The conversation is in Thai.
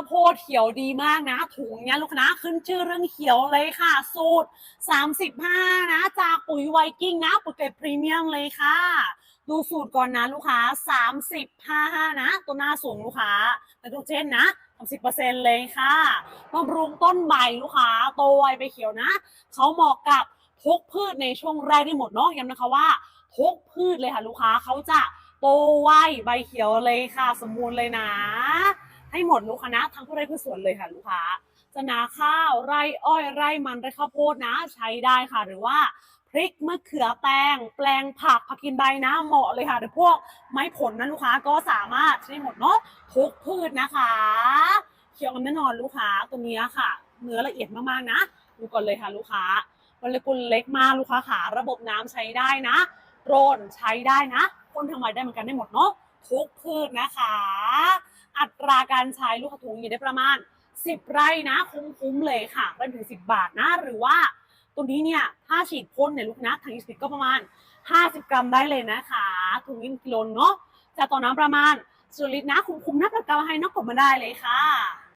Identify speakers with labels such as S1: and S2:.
S1: าวโพดเขียวดีมากนะ ถุงเนี้ยลูกนะขึ้นชื่อเรื่องเขียวเลยค่ะ สูตร 35 นะ จากปุ๋ยไวกิ้งนะปุ๋ยเกรดพรีเมียมเลยค่ะ ดูสูตรก่อนนะลูกค้า 35 นะ ตัวหน้าสูงลูกค้าไนโตรเจนนะ30%เลยค่ะบำรุงต้นใบลูกค้าโตไวไปเขียวนะ เขาเหมาะกับทุกพืชในช่วงแรกได้หมดเนาะย้ำนะคะว่าทุกพืชเลยค่ะลูกค้าเขาจะโตไวใบเขียวเลยค่ะ สมบูรณ์เลยนะ ให้หมดลูกค้านะทั้งพืชไร่พืชสวนเลยค่ะลูกค้าจะนาข้าวไร่อ้อยไร่มันไร่ข้าวโพดนะใช้ได้ค่ะ หรือว่าพริกมะเขือแตง แปลงผักผักกินใบนะเหมาะเลยค่ะหรือพวกไม้ผลนะลูกค้าก็สามารถใช้หมดเนาะทุกพืชนะคะเขียวกันแน่นอนลูกค้าตัวเนี้ค่ะ เนื้อละเอียดมากๆนะดูก่อนเลยค่ะลูกค้าโมเลกุลเล็กมากลูกค้าขาระบบน้ำใช้ได้นะโดรนใช้ได้นะพ่นทางใบได้เหมือนกันได้หมดเนาะทุกพืชนะคะ อัตราการใช้ลูกกระถุงอยู่ได้ประมาณ 10 ไร่นะ คุ้มๆเลยค่ะได้ถึง 10 บาทนะ หรือว่าตัวนี้เนี่ยถ้าฉีดพ่นเนี่ยลูกนะทางอีสติกก็ประมาณ 50 กรัมได้เลยนะคะถุงยินกิโลเนาะจะต่อน้ำประมาณสุลิตรนะคุ้มๆนะประกาให้นักกบมาได้เลยค่ะ